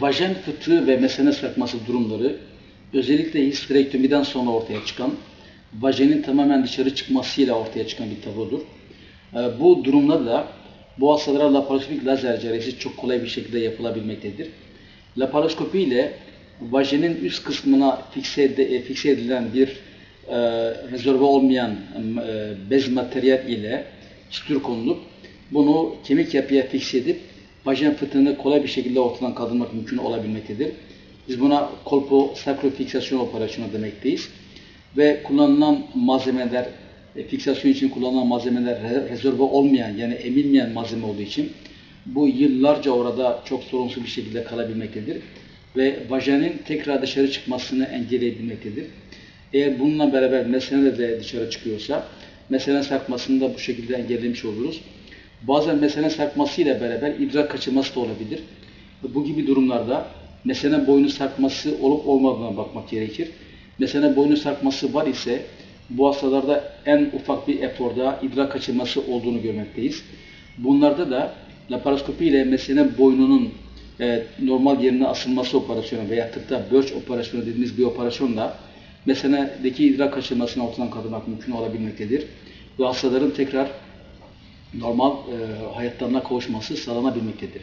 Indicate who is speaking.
Speaker 1: vajen fıtığı ve mesene sarkması durumları özellikle histerektomiden sonra ortaya çıkan, vajenin tamamen dışarı çıkmasıyla ortaya çıkan bir tablodur. E, Bu durumda da bu hastalara laparoskopik lazer cerrahisi çok kolay bir şekilde yapılabilmektedir. Laparoskopi ile vajenin üst kısmına fikse, ed- e, fikse edilen bir e, rezerve olmayan e, bez materyal ile stür konulup bunu kemik yapıya fikse edip vajen fıtığını kolay bir şekilde ortadan kaldırmak mümkün olabilmektedir. Biz buna kolpo sakrofiksasyon operasyonu demekteyiz. Ve kullanılan malzemeler, e, fiksasyon için kullanılan malzemeler re- rezerve olmayan yani emilmeyen malzeme olduğu için bu yıllarca orada çok sorunsuz bir şekilde kalabilmektedir ve vajenin tekrar dışarı çıkmasını engelleyebilmektedir. Eğer bununla beraber mesene de dışarı çıkıyorsa mesene sarkmasını da bu şekilde engellemiş oluruz. Bazen mesene sarkması ile beraber idrar kaçırması da olabilir. Bu gibi durumlarda mesene boynu sarkması olup olmadığına bakmak gerekir. Mesene boynu sarkması var ise bu hastalarda en ufak bir eforda idrar kaçırması olduğunu görmekteyiz. Bunlarda da laparoskopi ile mesene boynunun e, normal yerine asılması operasyonu veya tıpta börç operasyonu dediğimiz bir operasyonla mesenedeki idrar kaçırmasını ortadan kaldırmak mümkün olabilmektedir. Ve hastaların tekrar normal e, hayatlarına kavuşması sağlanabilmektedir.